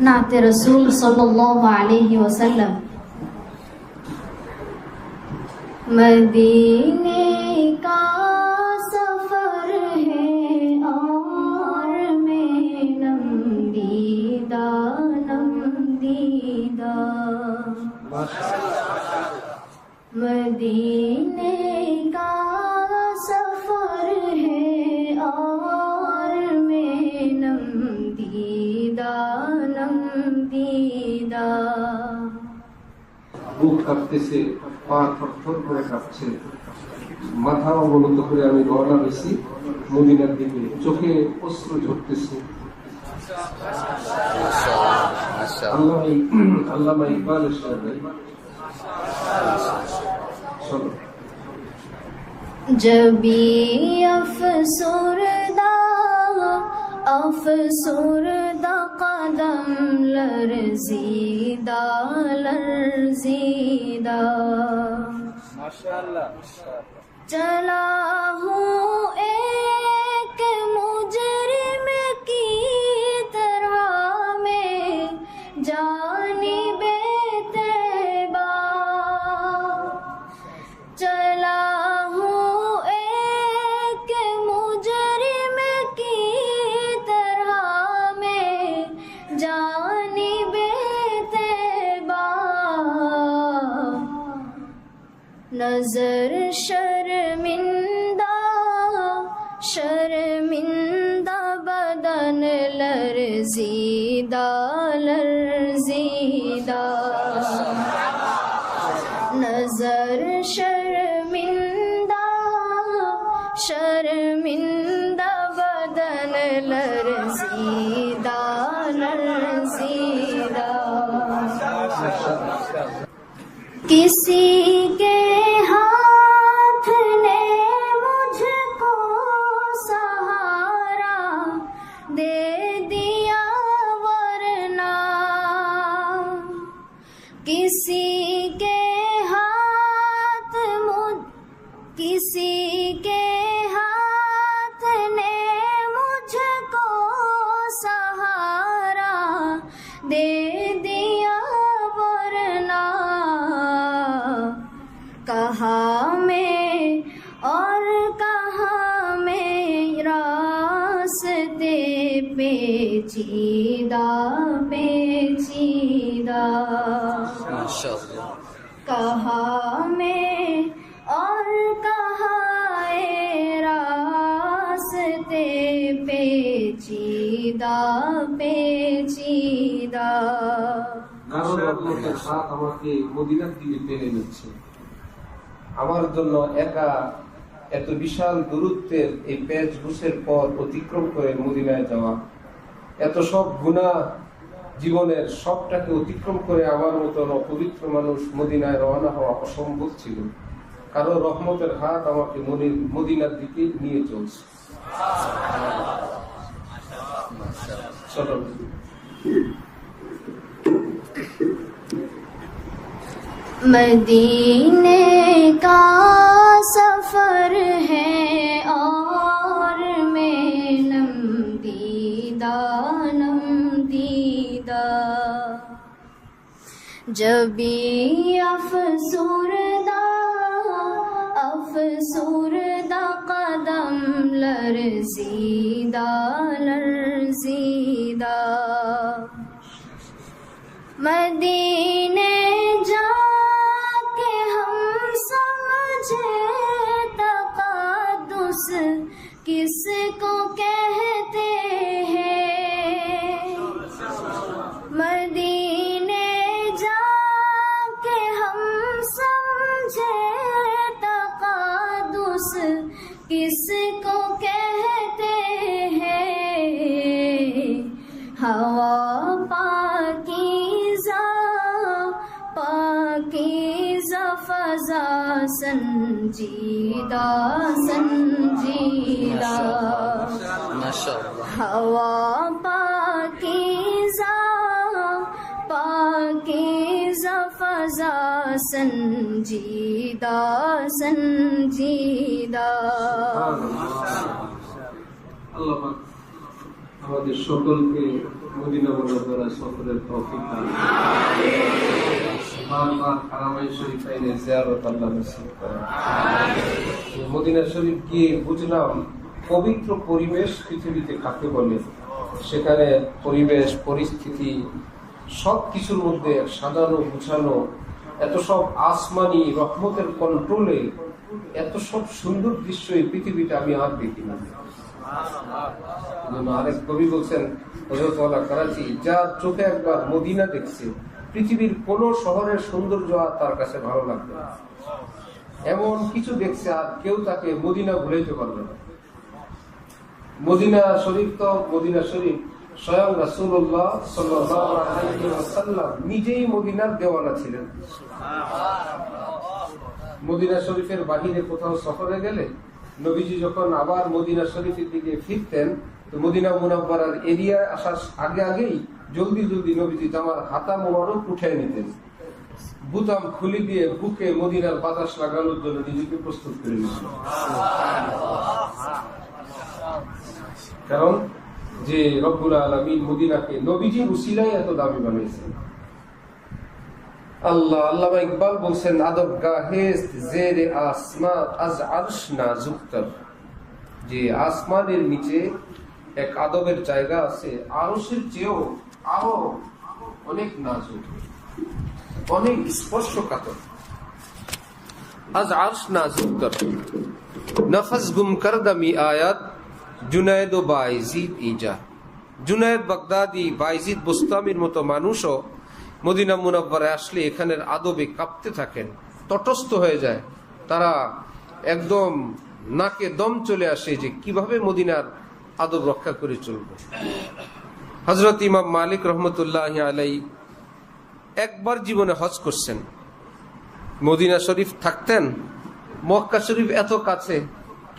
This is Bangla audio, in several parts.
نعت رسول صلی اللہ علیہ وسلم۔ مدینے کا سفر ہے اور میں نم دیدہ مدینے কাঁপতেছে পা থরথর করে কাঁপছে। মাথা অবনত করে আমি রওনা হয়েছি মদিনার দিকে। চোখে অস্ত্র ঝরতেছে। আল্লাহ আল্লামা ইকবাল চলো। جبی قدم لرزیدہ لرزیدہ ماشاءاللہ چلا ہوں اے किसी के पेचीदा पेचीदा कहा मैं और कहा ए रास्ते पेचीदा पेचीदा কারণ রহমতের হাত আমাকে মদিনার দিকে টেনে নিচ্ছে আমার জন্য একা এত বিশাল দূরত্বের এই পেজ ঘুষের পর অতিক্রম করে মদিনায় যাওয়া এত সব গুণা জীবনের সবটাকে অতিক্রম করে আমার মতন অপবিত্র মানুষ মদিনায় রওনা হওয়া অসম্ভব ছিল কারো রহমতের হাত আমাকে মনি- মদিনার দিকে নিয়ে চলছে চলো मदीने का सफर है और मैं नमदीदा नमदीदा جبی افسردہ افسردہ قدم لرزیدہ لرزیدہ۔ مدینہ کی زفضا سنجیدہ سنجیدہ۔ ہوا پاکی پاکیزہ فضا سنجیدہ سنجیدہ۔ اللہ আমাদের সকলকে মদিনা সফরের দান শরীফ গিয়ে বুঝলাম, পবিত্র পরিবেশ পৃথিবীতে কাকে বলে? সেখানে পরিবেশ, পরিস্থিতি সব কিছুর মধ্যে সাজানো গুছানো এত সব আসমানি রহমতের কন্ট্রোলে এত সব সুন্দর দৃশ্য এই পৃথিবীতে আমি আর দেখি না আরেক কবি বলছেন হজরতওয়ালা করাচি যার চোখে একবার মদিনা দেখছে পৃথিবীর কোন শহরের সৌন্দর্য আর তার কাছে ভালো লাগবে না। এমন কিছু দেখছে আর কেউ তাকে মদিনা ভুলাইতে পারবে না। মদিনা শরীফ তো মদিনা শরীফ। স্বয়ং রাসূলুল্লাহ সাল্লাল্লাহু আলাইহি ওয়াসাল্লাম নিজেই মদিনার দেওয়ানা ছিলেন। মদিনা শরীফের বাহিরে কোথাও সফরে গেলে নবীজি যখন আবার মদিনা শরীফের দিকে ফিরতেন, তো মদিনা মুনাব্বারার এরিয়া আসার আগে আগেই জলদি জলদি নবীজি জামার হাতা মোবারক উঠে নিতেন। বুতাম খুলি দিয়ে বুকে মদিনার বাতাস লাগানোর জন্য নিজেকে প্রস্তুত করে নিয়েছিল কারণ যে রব্বুল আলমিন মদিনাকে নবীজি উসিলাই এত দামি বানিয়েছেন। আল্লাহ আল্লাহ ইকবাল বলছেন, আদব গাহেস্ত জেরে আসমা আজ আরশ নাজুকতর যে আসমানের নিচে এক আদবের জায়গা আছে, আরশের চেয়েও আরও অনেক নাজুক, অনেক স্পর্শকাতর। আজ আরশ নাজুকতর নফস গুম করদমি আয়াত, জুনায়দ ও বাইজিদ ইজা। জুনায়দ বাগদাদি বাইজিদ বুস্তামির মতো মানুষও মদিনা মুনাব্বারে আসলে এখানের আদবে কাঁপতে থাকেন, তটস্থ হয়ে যায়। তারা একদম নাকে দম চলে আসে যে কীভাবে মদিনার আদব রক্ষা করে চলবে। হজরত ইমাম মালিক রহমতুল্লাহ আলাই একবার জীবনে হজ করছেন। মদিনা শরীফ থাকতেন, মক্কা শরীফ এত কাছে,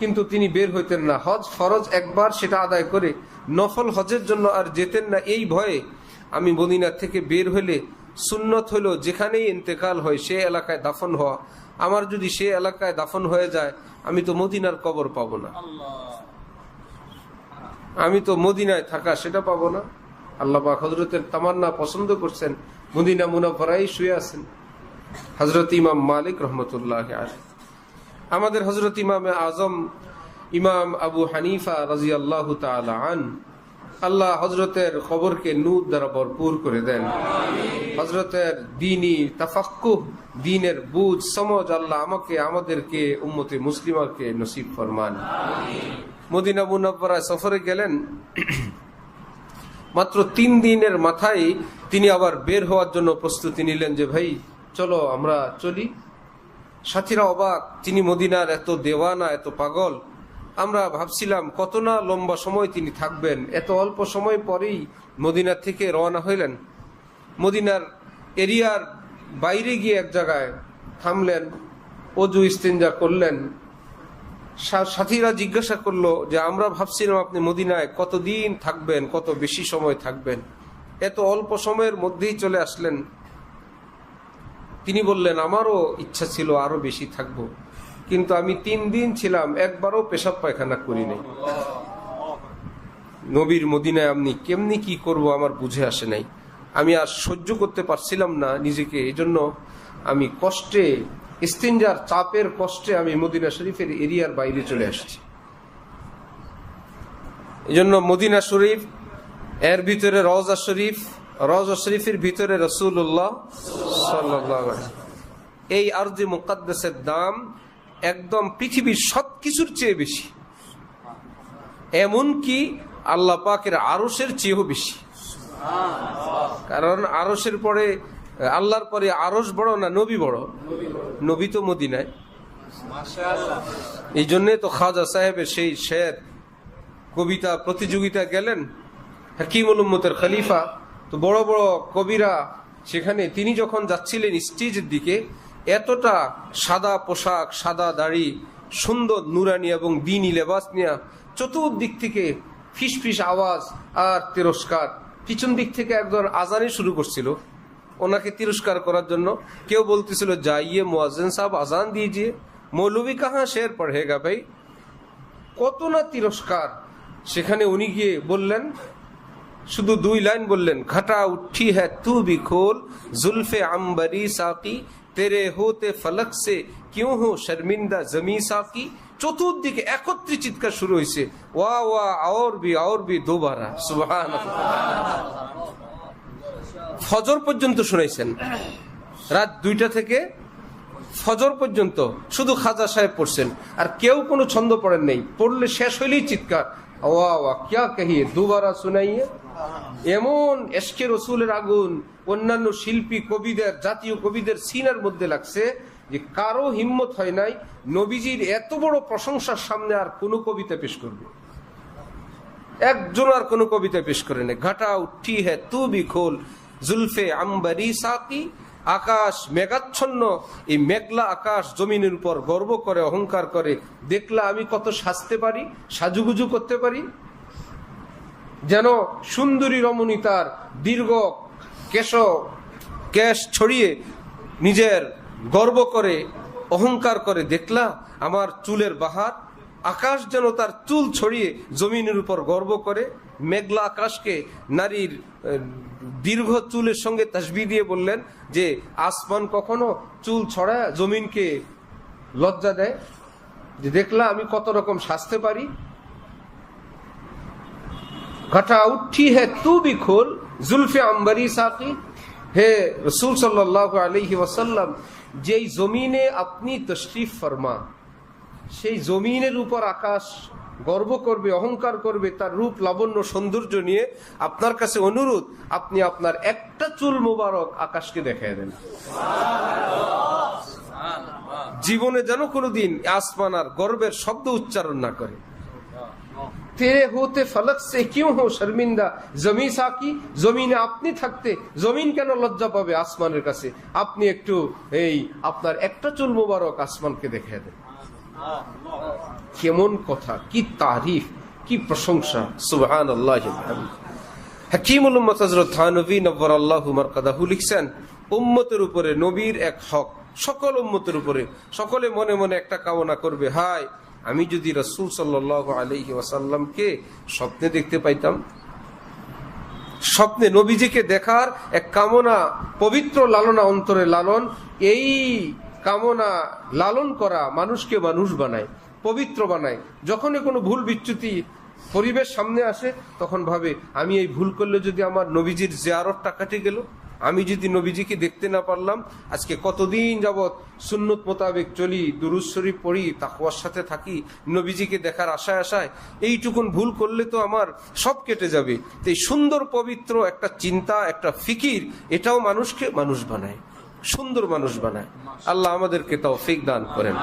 কিন্তু তিনি বের হইতেন না। হজ ফরজ একবার সেটা আদায় করে নফল হজের জন্য আর যেতেন না। এই ভয়ে আমি মদিনা থেকে বের হইলে সুন্নত হইল, যেখানেই ইন্তেকাল হয়, সে এলাকায় দাফন হওয়া। আমার যদি সে এলাকায় দাফন হয়ে যায়, আমি তো মদিনার কবর পাবো না। আমি তো মদিনায় থাকা, সেটা পাবো না। আল্লাহ হজরতের তামান্না পছন্দ করছেন, মদিনা মুনাফরাই শুয়ে আছেন। হজরত ইমাম মালিক রহমতুল্লাহ আমাদের হজরত ইমাম আজম, ইমাম আবু হানিফা রাজি আল্লাহ আন আল্লাহ হজরতের খবরকে নূর দ্বারা ভরপুর করে দেন। হজরতের দিনী তাফাক্কুহ, দিনের বুঝ, সমজ আল্লাহ আমাকে, আমাদেরকে, উম্মতে মুসলিমাকে নসিব ফরমান। মদিনা মুনাব্বরায় সফরে গেলেন। মাত্র তিন দিনের মাথায় তিনি আবার বের হওয়ার জন্য প্রস্তুতি নিলেন যে, ভাই, চলো আমরা চলি। সাথীরা অবাক, তিনি মদিনার এত দেওয়ানা, এত পাগল। আমরা ভাবছিলাম, কত না লম্বা সময় তিনি থাকবেন। এত অল্প সময় পরেই মদিনা থেকে রওনা হইলেন। মদিনার এরিয়ার বাইরে গিয়ে এক জায়গায় থামলেন, অজু ইস্তেঞ্জা করলেন। সাথীরা জিজ্ঞাসা করল যে, আমরা ভাবছিলাম আপনি মদিনায় কতদিন থাকবেন, কত বেশি সময় থাকবেন? এত অল্প সময়ের মধ্যেই চলে আসলেন। তিনি বললেন, আমারও ইচ্ছা ছিল আরও বেশি থাকব। কিন্তু আমি তিন দিন ছিলাম, একবারও পেশাব পায়খানা করি নাই নবীর মদিনায় আপনি কেমনি কি করব আমার বুঝে আসে নাই। আমি আর সহ্য করতে পারছিলাম না নিজেকে এই জন্য আমি কষ্টে, ইস্তিনজার চাপের কষ্টে আমি মদিনা শরীফের এরিয়ার বাইরে চলে আসছি। এই জন্য মদিনা শরীফ, এর ভিতরে রওজা শরীফ, রওজা শরীফের ভিতরে রসুল্লাহ সাল্লাহ এই আরজি মুকাদ্দাসের দাম একদম পৃথিবীর সব কিছুর চেয়ে বেশি। এমনকি আল্লাহ পাকের আরসের চেয়েও বেশি। কারণ আরসের পরে, আল্লাহর পরে আরস বড় না নবী বড়? নবী তো মদিনায়। এই জন্যে তো খাজা সাহেবের সেই শের কবিতা প্রতিযোগিতা গেলেন। হাকিমুল উম্মতের খলিফা, তো বড় বড় কবিরা সেখানে তিনি যখন যাচ্ছিলেন স্টেজের দিকে এতটা সাদা পোশাক, সাদা দাড়ি, সুন্দর নুরানি এবং দিনী লেবাস নিয়ে চতুর্দিক থেকে ফিস ফিস আওয়াজ আর তিরস্কার। পিছন দিক থেকে একজন আজানি শুরু করছিল। ওনাকে তিরস্কার করার জন্য কেউ বলতেছিল, যাইয়ে মোয়াজ্জেন সাহেব আজান দিজিয়ে মৌলভী কাহা শের পড়েগা ভাই? কত না তিরস্কার। সেখানে উনি গিয়ে বললেন শুধু দুই লাইন বললেন, ঘটা উঠি হ্যাঁ তু বি খোল, জুলফে আম্বারি সাকি, তেরে হোতে ফলক সে কিউ হো শর্মিন্দা জমি সাকি। চতুর্দিকে একত্রে চিৎকার শুরু হয়েছে ওয়া ওয়া, আওর বি আওর বি দুবারা। সুবহান ফজর পর্যন্ত শুনেছেন রাত দুইটা থেকে ফজর পর্যন্ত শুধু খাজা সাহেব পড়ছেন, আর কেউ কোনো ছন্দ পড়েন নেই। পড়লে শেষ হইলেই চিৎকার, ওয়া ওয়া, ক্যা কহিয়ে, দুবারা শুনাইয়ে? এমন এসকে রসুলের আগুন, অন্যান্য শিল্পী কবিদের, জাতীয় কবিদের সিনার মধ্যে লাগছে যে কারও হিম্মত হয় নাই নবীজির এত বড় প্রশংসার সামনে আর কোনো কবিতা পেশ করবে। একজন আর কোনো কবিতা পেশ করে নেই। ঘাটা উঠি হ্যাঁ তু বি খোল, জুলফে আম্বারি সাকি, আকাশ মেঘাচ্ছন্ন, এই মেঘলা আকাশ জমিনের উপর গর্ব করে, অহংকার করে। দেখলা আমি কত সাজতে পারি, সাজুগুজু করতে পারি। যেন সুন্দরী রমণী তার দীর্ঘ কেশ কেশ ছড়িয়ে নিজের গর্ব করে, অহংকার করে, দেখলা আমার চুলের বাহার, আকাশ যেন তার চুল ছড়িয়ে জমিনের উপর গর্ব করে, মেঘলা আকাশকে নারীর দীর্ঘ চুলের সঙ্গে তসবি দিয়ে বললেন যে, আসমান কখনো চুল ছড়ায় জমিনকে লজ্জা দেয়? যে দেখলা আমি কত রকম সাজতে পারি ঘটা উঠি হে তু বি খোল, জুলফে আম্বারি সাকি। হে রসুল সাল্লাহ আলহি ওয়াসাল্লাম, যেই জমিনে আপনি তশরিফ ফরমা, সেই জমিনের উপর আকাশ গর্ব করবে, অহংকার করবে, তার রূপ, লাবণ্য, সৌন্দর্য নিয়ে আপনার কাছে অনুরোধ, আপনি আপনার একটা চুল মোবারক আকাশকে দেখায় দেন। জীবনে যেন কোনোদিন আসমান আর গর্বের শব্দ উচ্চারণ না করে। তেরে হতে ফলক সে কিউ হো শর্মিন্দা জমি সাকি জমিনে আপনি থাকতে জমিন কেন লজ্জা পাবে আসমানের কাছে আপনি একটু এই, আপনার একটা চুল মোবারক আসমানকে দেখে দেন। কেমন কথা, কি তারিফ, কি প্রশংসা। সুবহান আল্লাহ হাকিমুল উম্মত হযরত থানভী নব্বর আল্লাহ লিখছেন, উম্মতের উপরে নবীর এক হক, সকল উম্মতের উপরে, সকলে মনে মনে একটা কামনা করবে। হায় আমি যদি রসুল সাল্লাহ আলহি ওয়াসাল্লামকে স্বপ্নে দেখতে পাইতাম, স্বপ্নে নবীজিকে দেখার এক কামনা, পবিত্র লালনা অন্তরে লালন, এই কামনা লালন করা মানুষকে মানুষ বানায়, পবিত্র বানায়। যখনই কোনো ভুল বিচ্যুতি পরিবেশ সামনে আসে, তখন ভাবে, আমি এই ভুল করলে যদি আমার নবীজির জিয়ারতটা কাটে গেল। আমি যদি নবীজিকে দেখতে না পারলাম, আজকে কতদিন যাবৎ সুন্নত মোতাবেক চলি দুরুজ শরীফ পড়ি তাকুয়ার সাথে থাকি, নবীজিকে দেখার আশায় আশায়, এইটুকুন ভুল করলে তো আমার সব কেটে যাবে। তো সুন্দর পবিত্র একটা চিন্তা, একটা ফিকির, এটাও মানুষকে মানুষ বানায়, সুন্দর মানুষ বানায়। আল্লাহ আমাদেরকে তাও ফিক দান করেন।